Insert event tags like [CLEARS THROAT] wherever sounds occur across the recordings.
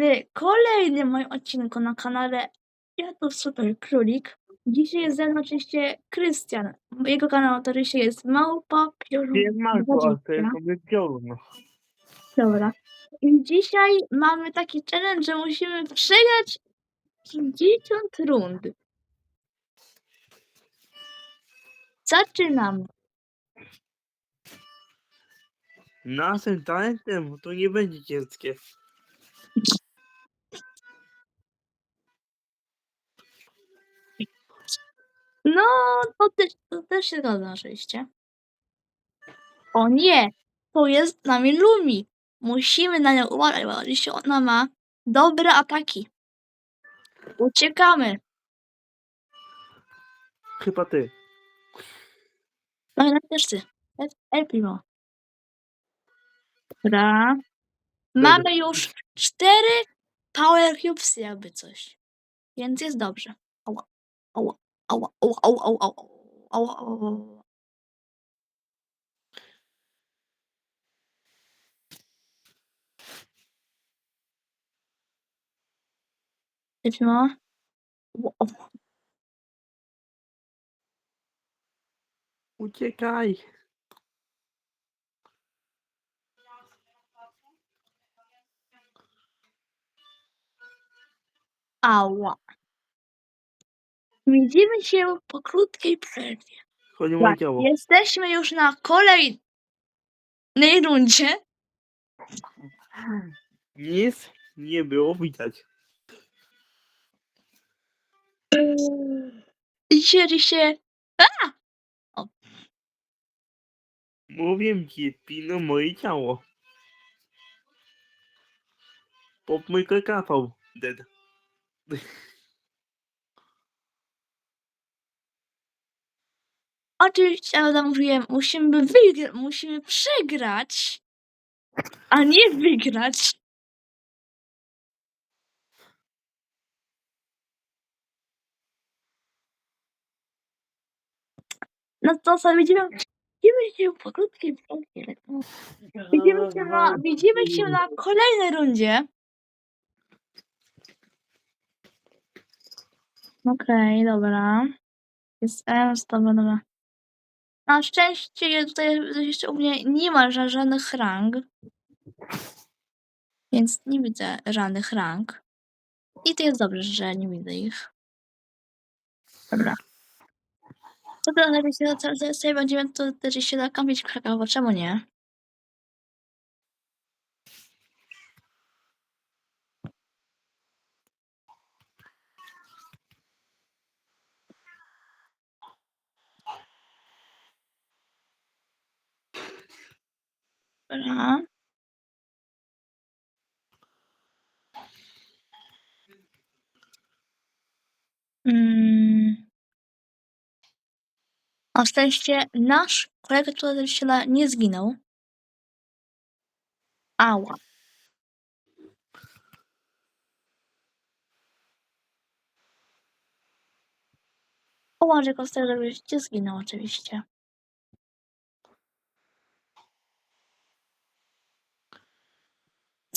w kolejnym moim odcinku na kanale Ja to Super Królik. Dzisiaj jest ze mną oczywiście Krystian. Jego kanał oczywiście jest Małpa Piorun Nie ma go, a to 20. jest piorun. Dobra. I dzisiaj mamy taki challenge, że musimy przegrać 50 rund. Zaczynamy. Naszym talentem to nie będzie ciężkie. No, to też, to też się zgadza oczywiście. O nie! To jest z nami Lumi. Musimy na nią uważać, bo oczywiście ona ma dobre ataki. Uciekamy. Chyba ty. No i też ty. El- Primo. Dobra. Mamy już cztery Power Cubes, jakby coś. Więc jest dobrze. Ała, ała, ała, ała, ała, ała, ała, ała, ała, Primo. Ła- ała. Uciekaj. Ała. Widzimy się po krótkiej przerwie. Chodź moje Tak, ciało. Jesteśmy już na kolejnej rundzie. Nic nie było widać. Dzisiaj, dzisiaj. Mówię ci, pino moje ciało. Pop mój kakafał. Dead. Oczywiście, ale mówiłem, musimy wygrać, musimy przegrać, a nie wygrać. No to co, widzimy, widzimy się po krótkiej przerwie. Widzimy się na, widzimy się na kolejnej rundzie. Okej, dobra. Jest S, dobra, dobra. Na szczęście tutaj jeszcze u mnie nie ma ża- żadnych rang. Więc nie widzę żadnych rang. I to jest dobrze, że nie widzę ich. Dobra. Teraz lepiej się sobie będziemy też się nakampić w Krakowie, czemu nie? Dobra. Mm. Na szczęście nasz kolega tutaj nie zginął. Ała. O, Łażek oczywiście zginął oczywiście.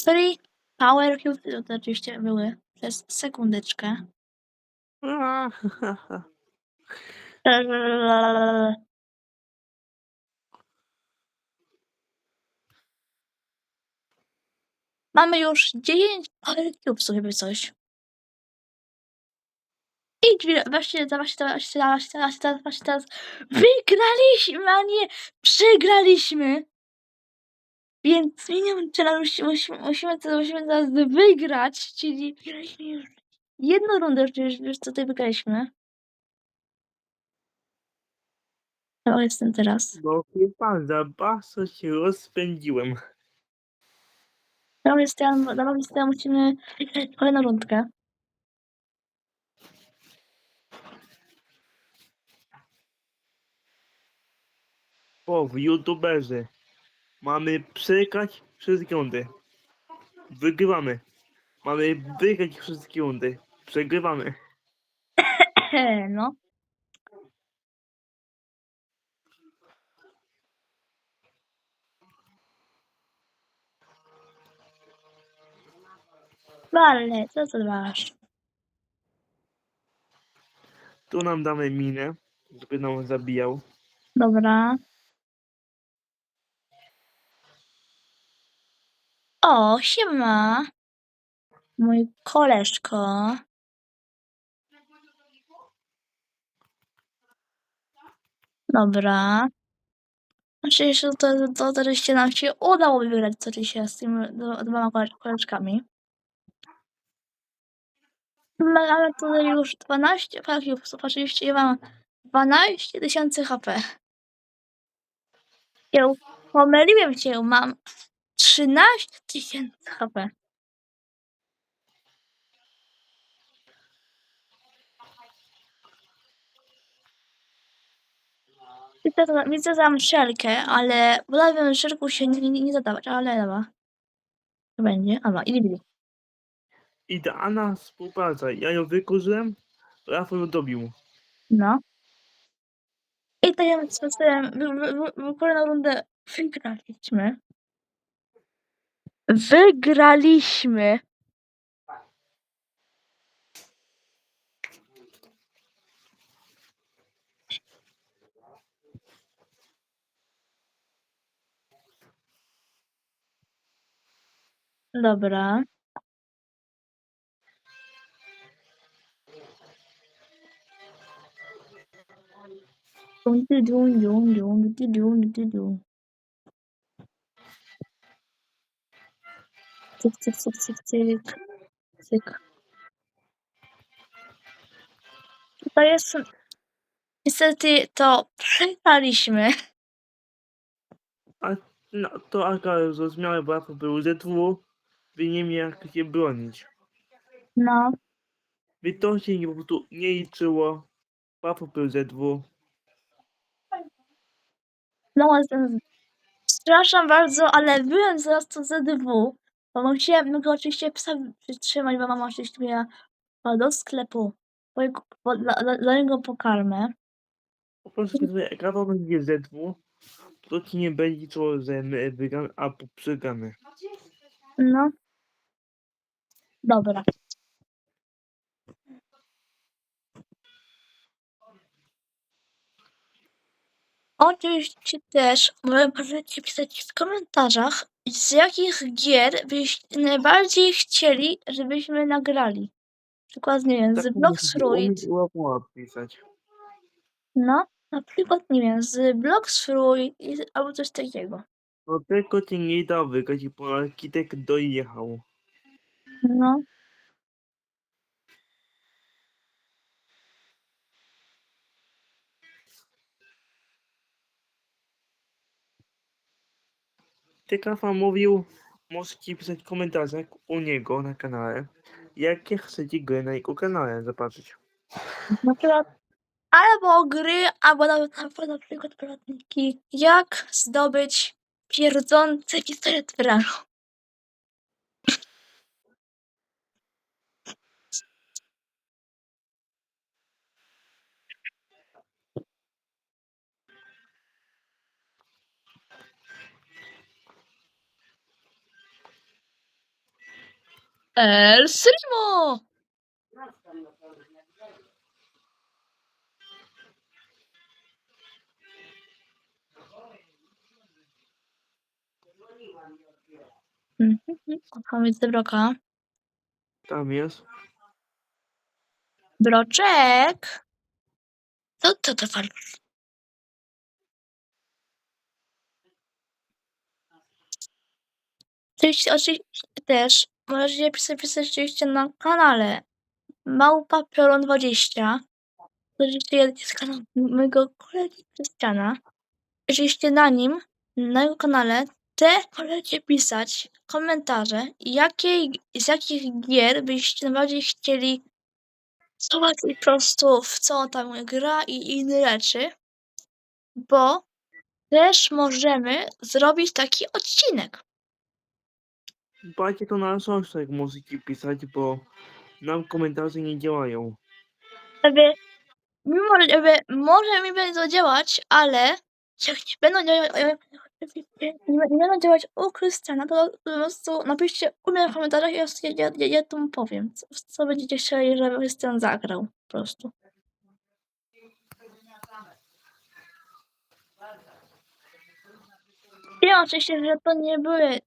Three power cubes to oczywiście były przez sekundeczkę. [LAUGHS] Mamy już 9 power cubesów, jakby coś. I drzwi, właśnie, właśnie, właśnie, właśnie, właśnie, właśnie wygraliśmy, a nie przegraliśmy. Więc minimum challenge musimy, musimy, musimy, musimy teraz wygrać, czyli wygraliśmy już jedną rundę, już, już tutaj wygraliśmy. To jestem teraz. Bo chyba za bardzo się rozpędziłem. To jestem, dobra, jestem, musimy kolejną rundkę. Bo w youtuberze mamy przegrać wszystkie rundy. Wygrywamy. Mamy wygrać wszystkie rundy. Przegrywamy. [CLEARS THROAT] no. Wale, co ty masz? Tu nam damy minę, żeby nam zabijał. Dobra. O, siema. Mój koleżko. Dobra. Jeszcze to, to, to żeście nam się udało wygrać co dzisiaj z tymi dwo- dwoma kole- koleżkami. My mamy tutaj już 12 faków, oczywiście ja mam 12 tysięcy HP. Ja pomyliłem się, mam 13 tysięcy HP. Widzę, widzę tam szelkę, ale wolałbym szelku się nie, nie, nie zadawać, ale dobra. To będzie. Dobra, i bili. Idealna współpraca. Ja ją wykurzyłem, Rafał ją dobił. No. I tak jak wspomniałem, w kolejną rundę wygraliśmy. Wygraliśmy. Dobra. Dun, du, dun, dun, dun, du, dun, Cyk, cyk, cyk, cyk, cyk. Cyk. To jest... Niestety to przegraliśmy. A no, to Aga zrozumiałe, bo Rafał był Z2, by nie miał jak się bronić. No. By to się po prostu nie liczyło. Rafał był Z2. No, jestem- przepraszam bardzo, ale byłem zaraz to ZW. Bo musiałem go oczywiście psa przytrzymać, bo mama oczywiście miała do sklepu. Po, po, dla, dla, niego pokarmę. Po prostu jak Rafał będzie Z2, to ci nie będzie liczyło, że my wygramy, a przegramy. No. Dobra. Oczywiście też mo- możecie pisać w komentarzach, z jakich gier byście najbardziej chcieli, żebyśmy nagrali. Przykład, nie wiem, z Tak pisać. No, na przykład, nie wiem, z Bloxfruit i- albo coś takiego. No tylko ci nie dał wygrać, bo architekt dojechał. No. Rafał mówił, możecie pisać w komentarzach u niego na kanale, jakie chcecie gry na jego kanale zobaczyć. Na przykład albo gry, albo nawet albo na przykład poradniki, jak zdobyć pierdzący pistolet w. El Srimo! Mhm, Koniec broka. Tam jest. Broczek! Co to to fal? Oczywiście, oczywiście też możecie pisać, oczywiście na kanale Małpa Piorun 20. Oczywiście jest kanał mojego kolegi Krystiana. Oczywiście na nim, na jego kanale, też możecie pisać komentarze, jakiej, z jakich gier byście najbardziej chcieli zobaczyć po prostu w co tam gra i inne rzeczy, bo też możemy zrobić taki odcinek. Dbajcie to na jak możecie pisać, bo nam komentarze nie działają. Żeby, mimo że jakby może mi to działać, ale jak nie będą działać, nie, nie będą działać u Krystiana, to po prostu napiszcie u mnie w komentarzach i ja, ja, ja, ja tu powiem, co, co będziecie chcieli, żeby Krystian zagrał po prostu. Wiem oczywiście, że to nie były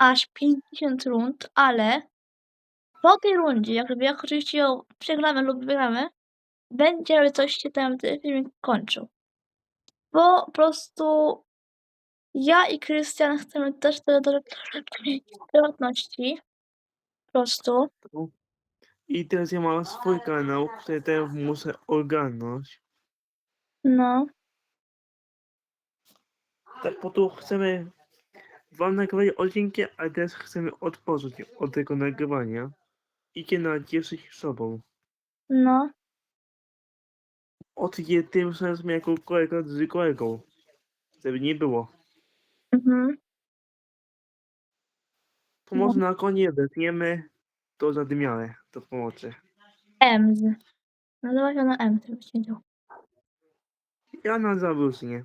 aż 50 rund, ale po tej rundzie, jak, jak oczywiście ją przegramy lub wygramy, będzie coś się tam ten filmik kończył. Bo po prostu ja i Krystian chcemy też do prywatności. Po prostu. I teraz ja mam swój kanał, który teraz muszę ogarnąć. No. Tak po to chcemy wam nagrywać odcinki, a teraz chcemy odpocząć od tego nagrywania. I się nacieszyć sobą. No. Od je tym razem jako kolega z kolegą. Żeby nie było. Mhm. No. może na koniec wetniemy to zadymiałe do pomocy. Ems. Nazywa się ona Ems, żeby siedział. Ja na zawrócenie.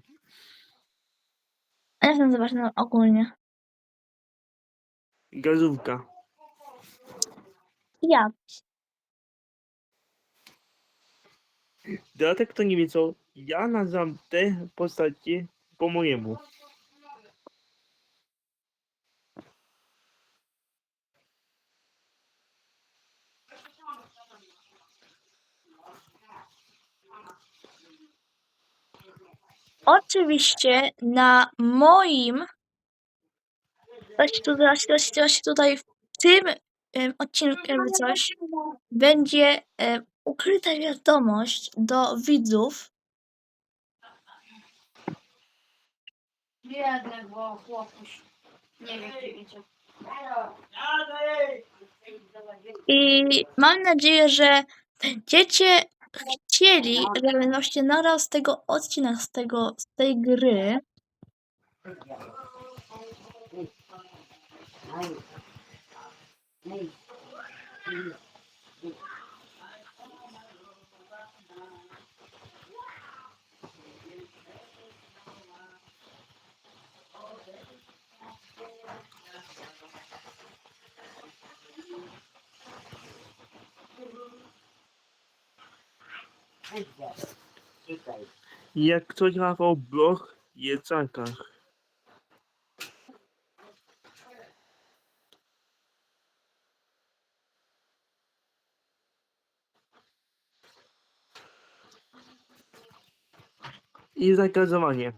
A jak nazywa się no, ogólnie? Gazówka. Ja. Dlatego kto nie wie co, ja nazywam te postacie po mojemu. Oczywiście na moim właśnie tutaj, właśnie, właśnie tutaj w tym em, odcinku coś będzie em, ukryta wiadomość do widzów. Biedny, bo chłopuś nie wie, gdzie idzie. I mam nadzieję, że będziecie chcieli, żeby właśnie naraz z tego odcinek, z, tego, z tej gry, Jak ktoś Rafał Bloch Jedzakach. I zagazowanie.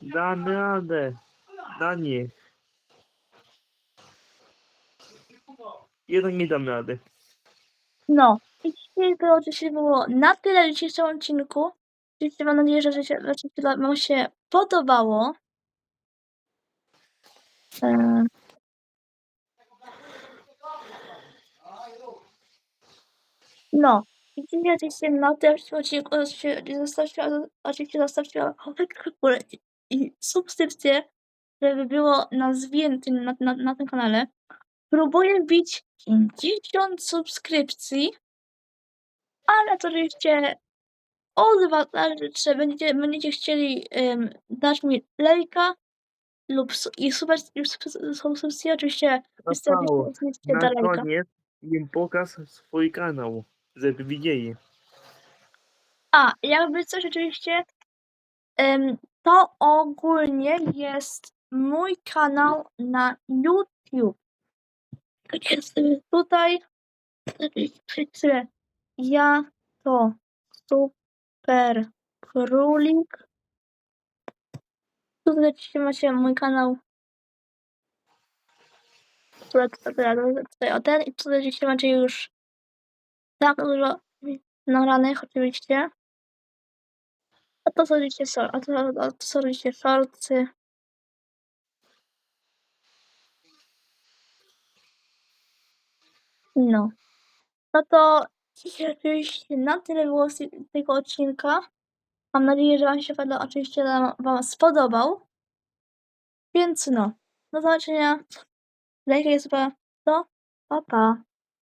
Damy radę. Na nie. Jednak nie dam rady. No, i dzisiaj oczywiście było na tyle w dzisiejszym odcinku. Oczywiście mam nadzieję, że, że, się, że się Wam się podobało. E, No, dzisiaj oczywiście na tym odcinku oczywiście zostawcie, oczywiście zostawcie łapkę i- subskrypcję, żeby było nas więcej na, na, na tym kanale. Próbuję wbić 50 subskrypcji, ale to oczywiście od was zależy, czy będziecie, będziecie chcieli em, dać mi lajka lub su- i subskrypcję, oczywiście oczywiście na da lajka. koniec im pokaż swój kanał, żeby widzieli. A, jakby coś oczywiście, em, to ogólnie jest mój kanał na YouTube. Jest tutaj, ja to super królik. Tutaj oczywiście macie mój kanał. Tutaj, o ten i tutaj oczywiście macie już tak dużo nagranych oczywiście. A to są oczywiście short, a to, a to są oczywiście shortsy. No. No to dzisiaj oczywiście na tyle było z tego odcinka. Mam nadzieję, że Wam się będę oczywiście Wam- spodobał. Więc no, do zobaczenia. Lejka jest super. To, pa pa.